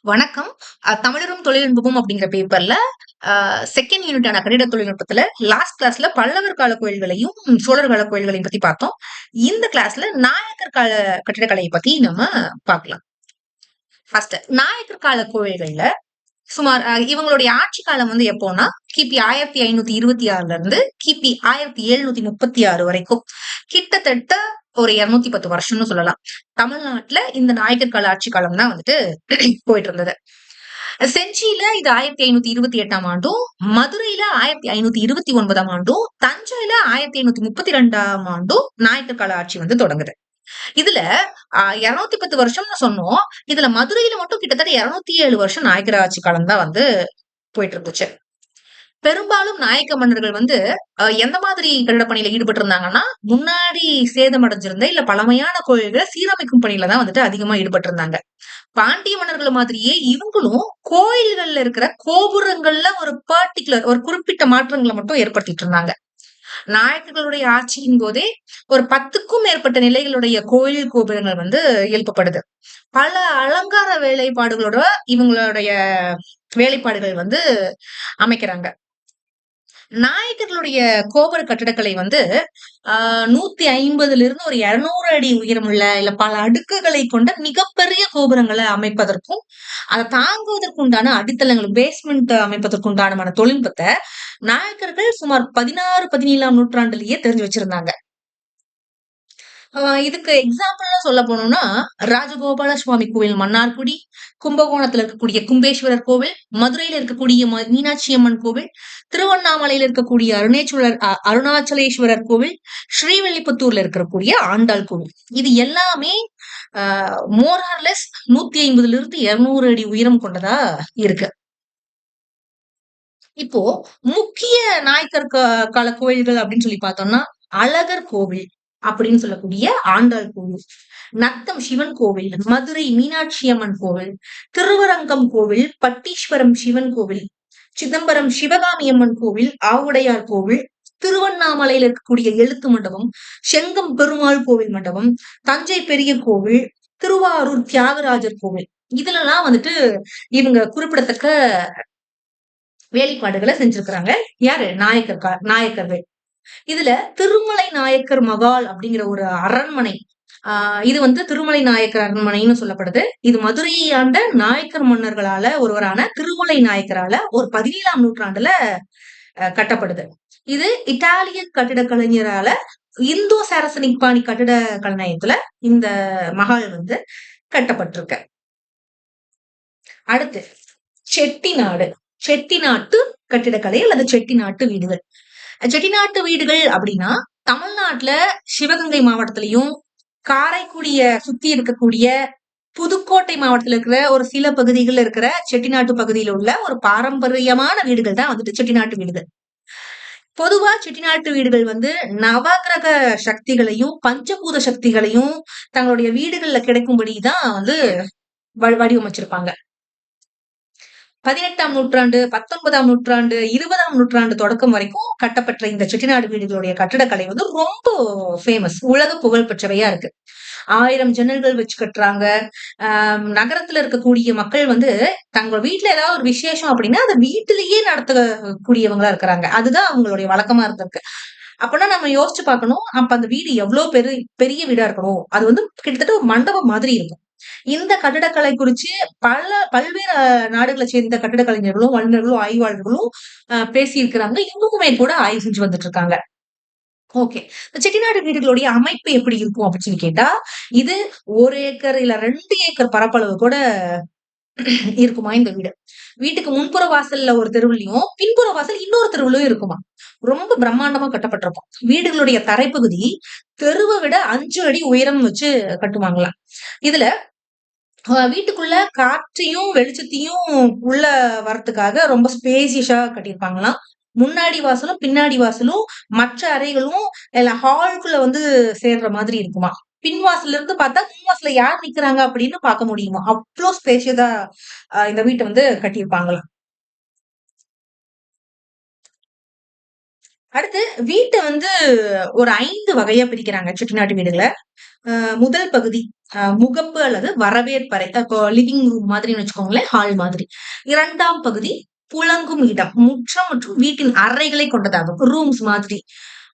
வணக்கம். அஹ் தமிழரும் தொழில்நுட்பமும் அப்படிங்கிற பேப்பர்ல செகண்ட் யூனிட்டான கட்டிட தொழில்நுட்பத்துல லாஸ்ட் கிளாஸ்ல பல்லவர் கால கோயில்களையும் சோழர் கால கோயில்களையும் பத்தி பார்த்தோம். இந்த கிளாஸ்ல நாயக்கர் கால கட்டிடக்கலையை பத்தி நம்ம பார்க்கலாம். ஃபர்ஸ்ட் நாயக்கர் கால கோயில்கள்ல சுமார் அஹ், இவங்களுடைய ஆட்சி காலம் வந்து எப்போன்னா கிபி ஆயிரத்தி ஐநூத்தி இருபத்தி ஆறுல இருந்து கிபி ஆயிரத்தி எழுநூத்தி முப்பத்தி ஆறு வரைக்கும். கிட்டத்தட்ட ஒரு இருநூத்தி பத்து வருஷம்னு சொல்லலாம். தமிழ்நாட்டுல இந்த நாயக்கர் கால ஆட்சி காலம் தான் வந்துட்டு போயிட்டு இருந்தது செஞ்சியில இது ஆயிரத்தி ஐநூத்தி இருபத்தி எட்டாம் ஆண்டும் மதுரையில ஆயிரத்தி ஐநூத்தி இருபத்தி ஒன்பதாம் ஆண்டும் தஞ்சையில ஆயிரத்தி ஐநூத்தி முப்பத்தி ரெண்டாம் ஆண்டும் நாயக்கர் கால ஆட்சி வந்து தொடங்குது. இதுல இருநூத்தி பத்து வருஷம்னு சொன்னோம். இதுல மதுரையில மட்டும் கிட்டத்தட்ட இருநூத்தி ஏழு வருஷம் நாயக்கர் ஆட்சி காலம் தான் வந்து போயிட்டு இருந்துச்சு பெரும்பாலும் நாயக்க மன்னர்கள் வந்து எந்த மாதிரி கட்டிட பணியில ஈடுபட்டு இருந்தாங்கன்னா முன்னாடி சேதமடைஞ்சிருந்த இல்ல பழமையான கோயில்களை சீரமைக்கும் பணியில தான் வந்துட்டு அதிகமா ஈடுபட்டு இருந்தாங்க பாண்டிய மன்னர்கள் மாதிரியே இவங்களும் கோயில்கள்ல இருக்கிற கோபுரங்கள்ல ஒரு பர்டிகுலர் ஒரு குறிப்பிட்ட மாற்றங்களை மட்டும் ஏற்படுத்திட்டு இருந்தாங்க. நாயக்கர்களுடைய ஆட்சியின் போதே ஒரு பத்துக்கும் மேற்பட்ட நிலைகளுடைய கோயில் கோபுரங்கள் வந்து எழுப்பப்படுது. பல அலங்கார வேலைப்பாடுகளோட இவங்களுடைய வேலைப்பாடுகள் வந்து அமைக்கிறாங்க. நாயக்கர்களுடைய கோபுர கட்டிடக்கலை வந்து ஆஹ் நூத்தி ஐம்பதுல இருந்து ஒரு இருநூறு அடி உயரமுள்ள இல்ல பல அடுக்குகளை கொண்ட மிகப்பெரிய கோபுரங்களை அமைப்பதற்கும் அதை தாங்குவதற்கு உண்டான அடித்தளங்கள் பேஸ்மெண்ட் அமைப்பதற்குண்டான தொழில்நுட்பத்தை நாயக்கர்கள் சுமார் பதினாறு பதினேழாம் நூற்றாண்டுலயே தெரிஞ்சு வச்சிருந்தாங்க. இதுக்கு எக்ஸாம்பிள்லாம் சொல்ல போனோம்னா ராஜகோபால சுவாமி கோவில் மன்னார்குடி கும்பகோணத்துல இருக்கக்கூடிய கும்பேஸ்வரர் கோவில் மதுரையில இருக்கக்கூடிய ம- மீனாட்சி அம்மன் கோவில் திருவண்ணாமலையில இருக்கக்கூடிய அருணேஸ்வரர் அருணாச்சலேஸ்வரர் கோவில் ஸ்ரீவில்லிபுத்தூர்ல இருக்கக்கூடிய ஆண்டாள் கோவில். இது எல்லாமே மோரார்லெஸ் நூத்தி ஐம்பதுல இருந்து இருநூறு அடி உயரம் கொண்டதா இருக்கு. இப்போ முக்கிய நாயக்கர் கால கோயில்கள் அப்படின்னு சொல்லி பார்த்தோம்னா அழகர் கோவில். அப்படின்னு சொல்லக்கூடிய ஆண்டாள் கோவில். நத்தம் சிவன் கோவில் மதுரை மீனாட்சி அம்மன் கோவில் திருவரங்கம் கோவில் பட்டீஸ்வரம் சிவன் கோவில் சிதம்பரம் சிவகாமி அம்மன் கோவில் ஆவுடையார் கோவில் திருவண்ணாமலையில இருக்கக்கூடிய எழுத்து மண்டபம் செங்கம் பெருமாள் கோவில் மண்டபம் தஞ்சை பெரிய கோவில் திருவாரூர் தியாகராஜர் கோவில். இதுலலாம் வந்துட்டு இவங்க குறிப்பிடத்தக்க வேலைப்பாடுகளை செஞ்சிருக்கிறாங்க. யாரு? நாயக்கர் நாயக்கர்கள். இதுல திருமலை நாயக்கர் மகால் அப்படிங்கிற ஒரு அரண்மனை. ஆஹ் இது வந்து திருமலை நாயக்கர் அரண்மனைன்னு சொல்லப்படுது. இது மதுரையை ஆண்ட நாயக்கர் மன்னர்களால ஒருவரான திருமலை நாயக்கரால ஒரு பதினேழாம் நூற்றாண்டுல கட்டப்படுது. இது இத்தாலியன் கட்டிட கலைஞரால இந்தோ சாரசனிக் பாணி கட்டிட கலைநயத்துல இந்த மகால் வந்து கட்டப்பட்டிருக்கு. அடுத்து செட்டிநாடு. செட்டிநாட்டு கட்டிடக்கலை அல்லது செட்டிநாட்டு வீடுகள். செட்டிநாட்டு வீடுகள் அப்படின்னா தமிழ்நாட்டுல சிவகங்கை மாவட்டத்திலையும் காரைக்குடிய சுத்தி இருக்கக்கூடிய புதுக்கோட்டை மாவட்டத்துல இருக்கிற ஒரு சில பகுதிகளில் இருக்கிற செட்டிநாட்டு பகுதியில உள்ள ஒரு பாரம்பரியமான வீடுகள் தான் வந்துட்டு செட்டிநாட்டு வீடுகள். பொதுவா செட்டிநாட்டு வீடுகள் வந்து நவகிரக சக்திகளையும் பஞ்சபூத சக்திகளையும் தங்களுடைய வீடுகள்ல கிடைக்கும்படி தான் வந்து வடிவமைச்சிருப்பாங்க. பதினெட்டாம் நூற்றாண்டு பத்தொன்பதாம் நூற்றாண்டு இருபதாம் நூற்றாண்டு தொடக்கம் வரைக்கும் கட்டப்பட்ட இந்த செட்டிநாடு வீடுகளுடைய கட்டடக்கலை வந்து ரொம்ப ஃபேமஸ் உலக புகழ் பெற்றவையா இருக்கு. ஆயிரம் ஜன்னல்கள் வச்சு கட்டுறாங்க. ஆஹ் நகரத்துல இருக்கக்கூடிய மக்கள் வந்து தங்க வீட்டுல ஏதாவது ஒரு விசேஷம் அப்படின்னா அதை வீட்டிலேயே நடத்தக்கூடியவங்களா இருக்கிறாங்க. அதுதான் அவங்களுடைய வழக்கமா இருந்திருக்கு. அப்பனா நம்ம யோசிச்சு பார்க்கணும் அப்ப அந்த வீடு எவ்வளவு பெரிய பெரிய வீடா இருக்கணும்? அது வந்து கிட்டத்தட்ட ஒரு மண்டபம் மாதிரி இருக்கும். இந்த கட்டடக்கலை குறிச்சு பல பல்வேறு நாடுகளை சேர்ந்த கட்டடக்கலைஞர்களும் வல்லுநர்களும் ஆய்வாளர்களும் அஹ், பேசியிருக்கிறாங்க. இன்னுமே கூட ஆய்வு செஞ்சு வந்துட்டு இருக்காங்க ஓகே செட்டிநாடு வீடுகளுடைய அமைப்பு எப்படி இருக்கும் அப்படின்னு சொல்லி கேட்டா இது ஒரு ஏக்கர் இல்ல ரெண்டு ஏக்கர் பரப்பளவு கூட இருக்குமா இந்த வீடு? வீட்டுக்கு முன்புற வாசல்ல ஒரு தெருவுலயும் பின்புற வாசல் இன்னொரு தெருவுலயும் இருக்குமா? ரொம்ப பிரம்மாண்டமா கட்டப்பட்டிருக்கும். வீடுகளுடைய தரைப்பகுதி தெருவை விட அஞ்சு அடி உயரம் வச்சு கட்டுவாங்களாம். இதுல வீட்டுக்குள்ள காற்றையும் வெளிச்சத்தையும் உள்ள வரத்துக்காக ரொம்ப ஸ்பேசியஸா கட்டியிருப்பாங்களாம். முன்னாடி வாசலும் பின்னாடி வாசலும் மற்ற அறைகளும் இல்ல ஹாலுக்குள்ள வந்து சேர்ற மாதிரி இருக்குமா? பின்வாசல இருந்து பார்த்தா பின்வாசல்ல யார் நிக்கிறாங்க அப்படின்னு பார்க்க முடியுமா? அவ்வளோ ஸ்பேஷியஸா இந்த வீட்டை வந்து கட்டியிருப்பாங்களாம். அடுத்து வீட்டை வந்து ஒரு ஐந்து வகையா பிரிக்கிறாங்க செட்டிநாட்டு வீடுகளை. முதல் பகுதி அஹ் முகப்பு அல்லது வரவேற்பறை இப்போ லிவிங் ரூம் மாதிரின்னு வச்சுக்கோங்களேன் ஹால் மாதிரி. இரண்டாம் பகுதி புழங்கும் இடம் முற்றம் மற்றும் வீட்டின் அறைகளை கொண்டதாகும் ரூம்ஸ் மாதிரி.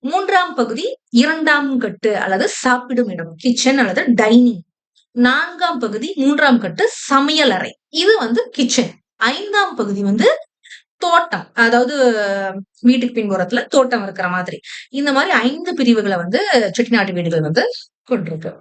மூன்றாம் பகுதி இரண்டாம் கட்டு அல்லது சாப்பிடும் இடம் கிச்சன் அல்லது டைனிங். நான்காம் பகுதி மூன்றாம் கட்டு சமையல் அறை. இது வந்து கிச்சன். ஐந்தாம் பகுதி வந்து தோட்டம் அதாவது வீட்டுக்கு பின்புறத்துல தோட்டம் இருக்கிற மாதிரி. இந்த மாதிரி ஐந்து பிரிவுகளை வந்து செட்டிநாட்டு வீடுகள் வந்து கொண்டிருக்கு